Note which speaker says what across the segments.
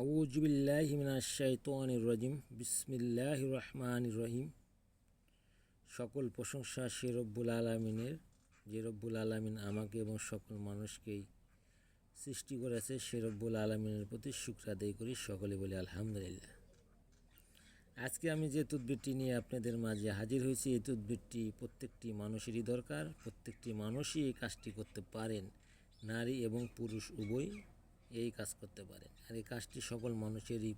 Speaker 1: আউজুবিল্লাহ মিনাশাইতানির রাজিম বিসমিল্লাহ রহমান রহিম সকল প্রশংসা সে রব্বুল আলমিনের, যে রব্বুল আলমিন আমাকে এবং সকল মানুষকেই সৃষ্টি করেছে, সে রব্বুল আলমিনের প্রতি শুক্র আদায় করি, সকলে বলি আলহামদুলিল্লাহ। আজকে আমি যে তদবিরটি নিয়ে আপনাদের মাঝে হাজির হয়েছি, এই তদবিরটি প্রত্যেকটি মানুষেরই দরকার, প্রত্যেকটি মানুষই এই কাজটি করতে পারেন, নারী এবং পুরুষ উভয় এই কাজ করতে পারে। আর এই কাজটি সকল মানুষেরই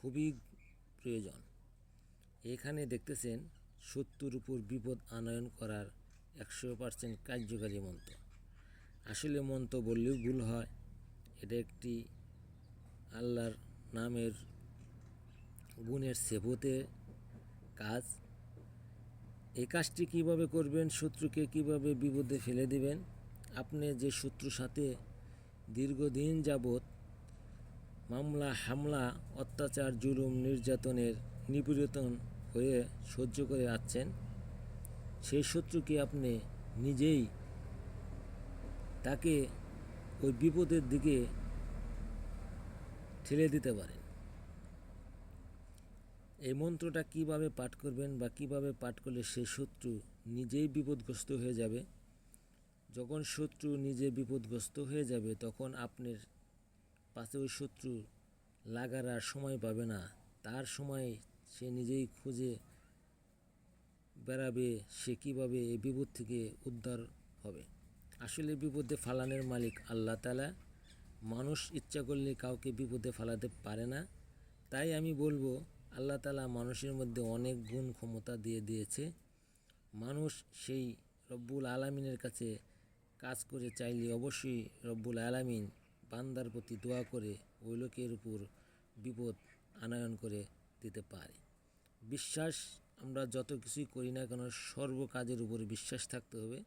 Speaker 1: খুবই প্রয়োজন। এখানে দেখতেছেন সত্যর উপর বিপদ আনয়ন করার একশো পার্সেন্ট কার্যকারী মন্ত্র। আসলে মন্ত্র বললেও ভুল হয়। এটা একটি আল্লাহর নামের গুণের সেবতে কাজ। এই কাজটি কীভাবে করবেন, শত্রুকে কীভাবে বিপদে ফেলে দিবেন? আপনি যে শত্রুর সাথে দীর্ঘদিন যাবৎ মামলা, হামলা, অত্যাচার, জুলুম, নির্যাতনের নিপীড়িতন হয়ে সহ্য করে আসছেন। সেই শত্রুকে আপনি নিজেই তাকে ওই বিপদের দিকে ঠেলে দিতে পারেন। এই মন্ত্রটা কীভাবে পাঠ করবেন বা কীভাবে পাঠ করলে সেই শত্রু নিজেই বিপদগ্রস্ত হয়ে যাবে? যখন শত্রু নিজে বিপদগ্রস্ত হয়ে যাবে, তখন আপনার পাশে ওই শত্রু লাগার আর সময় পাবে না। তার সময় সে নিজেই খুঁজে বেড়াবে, সে কীভাবে এই বিপদ থেকে উদ্ধার হবে। আসলে বিপদে ফালানের মালিক আল্লাহ তালা মানুষ ইচ্ছা করলে কাউকে বিপদে ফালাতে পারে না। তাই আমি বলব, আল্লাহ তালা মানুষের মধ্যে অনেক গুণ ক্ষমতা দিয়ে দিয়েছে। মানুষ সেই রব্বুল আলামিনের কাছে কাজ করে চাইলে অবশ্যই রব্বুল আলামিন বান্দার প্রতি দোয়া করে ওই লোকের উপর বিপদ আনয়ন করে দিতে পারে। বিশ্বাস, আমরা যত কিছুই করি না কেন সর্ব কাজের উপরে বিশ্বাস থাকতে হবে।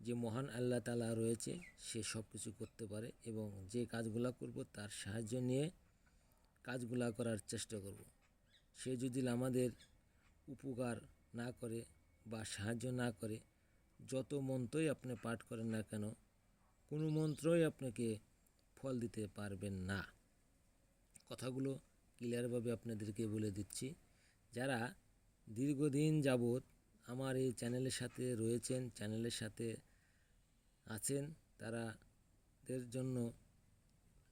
Speaker 1: যে মহান আল্লাহ তালা রয়েছে, সে সব কিছু করতে পারে এবং যে কাজগুলা করব তার সাহায্য নিয়ে কাজগুলা করার চেষ্টা করব। সে যদি আমাদের উপকার না করে বা সাহায্য না করে যত মন্ত্রই আপনি পাঠ করেন না কেন, কোনো মন্ত্রই আপনাকে ফল দিতে পারবেন না। কথাগুলো ক্লিয়ারভাবে আপনাদেরকে বলে দিচ্ছি। যারা দীর্ঘদিন যাবৎ আমার এই চ্যানেলের সাথে রয়েছেন, চ্যানেলের সাথে আছেন, তারাদের জন্য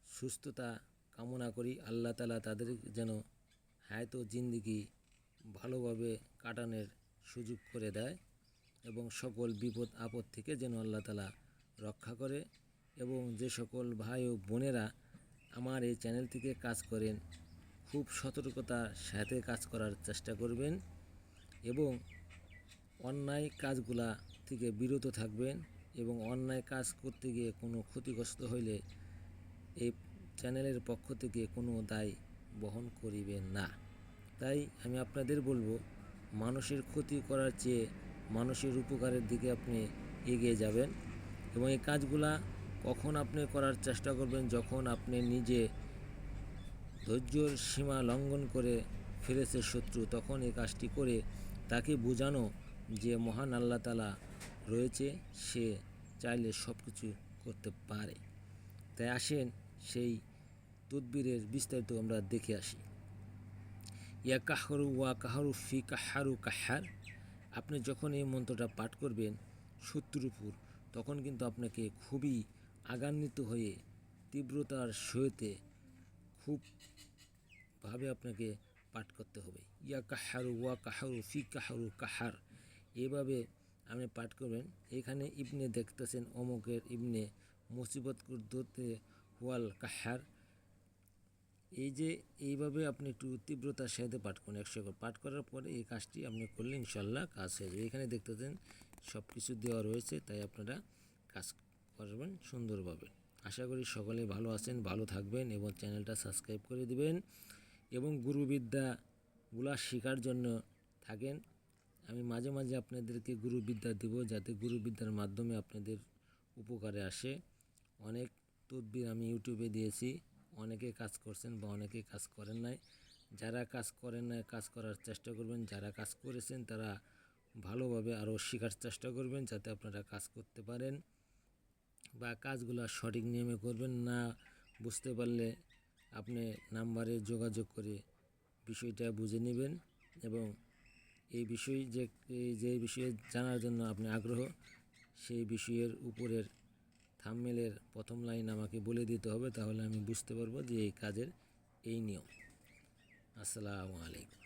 Speaker 1: সুস্থতা কামনা করি। আল্লাহ তালা তাদের যেন হায়তো জিন্দিগি ভালোভাবে কাটানোর সুযোগ করে দেয়। এবং সকল বিপদ আপদ থেকে যেন আল্লাহ তালা রক্ষা করে এবং যে সকল ভাই ও বোনেরা আমার এই চ্যানেল থেকে কাজ করেন, খুব সতর্কতার সাথে কাজ করার চেষ্টা করবেন এবং অন্যায় কাজগুলা থেকে বিরত থাকবেন এবং অন্যায় কাজ করতে গিয়ে কোনো ক্ষতিগ্রস্ত হইলে এই চ্যানেলের পক্ষ থেকে কোনো দায় বহন করিবেন না। তাই আমি আপনাদের বলব, মানুষের ক্ষতি করার চেয়ে মানুষের উপকারের দিকে আপনি এগিয়ে যাবেন এবং এই কাজগুলা কখন আপনি করার চেষ্টা করবেন, যখন আপনি নিজে ধৈর্যর সীমা লঙ্ঘন করে ফেলেছে শত্রু, তখন এই কাজটি করে তাকে বোঝানো যে মহান আল্লাহ তালা রয়েছে, সে চাইলে সব কিছু করতে পারে। তাই আসেন সেই তদবিরের বিস্তারিত আমরা দেখে আসি। ইয়া কাহরু ওয়া কাহারু ফি কাহারু কাহার। আপনি যখন এই মন্ত্রটা পাঠ করবেন শত্রুর উপর তখন কিন্তু আপনাকে খুবই আগান্বিত হয়ে, তীব্রতার সহিতে খুবভাবে আপনাকে পাঠ করতে হবে। ইয়া কাহারু ওয়া কাহারু ফি কাহারু কাহার। এভাবে আপনি পাঠ করবেন। এখানে ইবনে দেখতেছেন অমুকের ইবনে মুসিবত কুদ্দতে ওয়াল কাহার। এই যে এইভাবে আপনি একটু তীব্রতার সাথে পাঠ করুন, একশো একর পাঠ করার পরে এই কাজটি আপনি করলে ইনশাল্লাহ কাজ হয়ে যাবে। এখানে দেখতেছেন সব কিছু দেওয়া রয়েছে, তাই আপনারা কাজ করবেন সুন্দরভাবে। আশা করি সকলে ভালো আছেন, ভালো থাকবেন এবং চ্যানেলটা সাবস্ক্রাইব করে দিবেন এবং গুরুবিদ্যাগুলা শেখার জন্য থাকেন। আমি মাঝে মাঝে আপনাদেরকে গুরুবিদ্যা দিব যাতে গুরুবিদ্যার মাধ্যমে আপনাদের উপকারে আসে। অনেক তদবির আমি ইউটিউবে দিয়েছি। অনেকে কাজ করছেন বা অনেকে কাজ করেন নাই। যারা কাজ করেন নাই, কাজ করার চেষ্টা করবেন। যারা কাজ করেছেন, তারা ভালোভাবে আরও শেখার চেষ্টা করবেন যাতে আপনারা কাজ করতে পারেন বা কাজগুলো সঠিক নিয়মে করবেন না বুঝতে পারলে আপনি নাম্বারে যোগাযোগ করে বিষয়টা বুঝে নেবেন এবং এই বিষয় যে যে বিষয়ে জানার জন্য আপনি আগ্রহ, সেই বিষয়ের উপরের থামমেলের প্রথম লাইন আমাকে বলে দিতে হবে, তাহলে আমি বুঝতে পারব যে এই কাজের এই নিয়ম। আসসালামু আলাইকুম।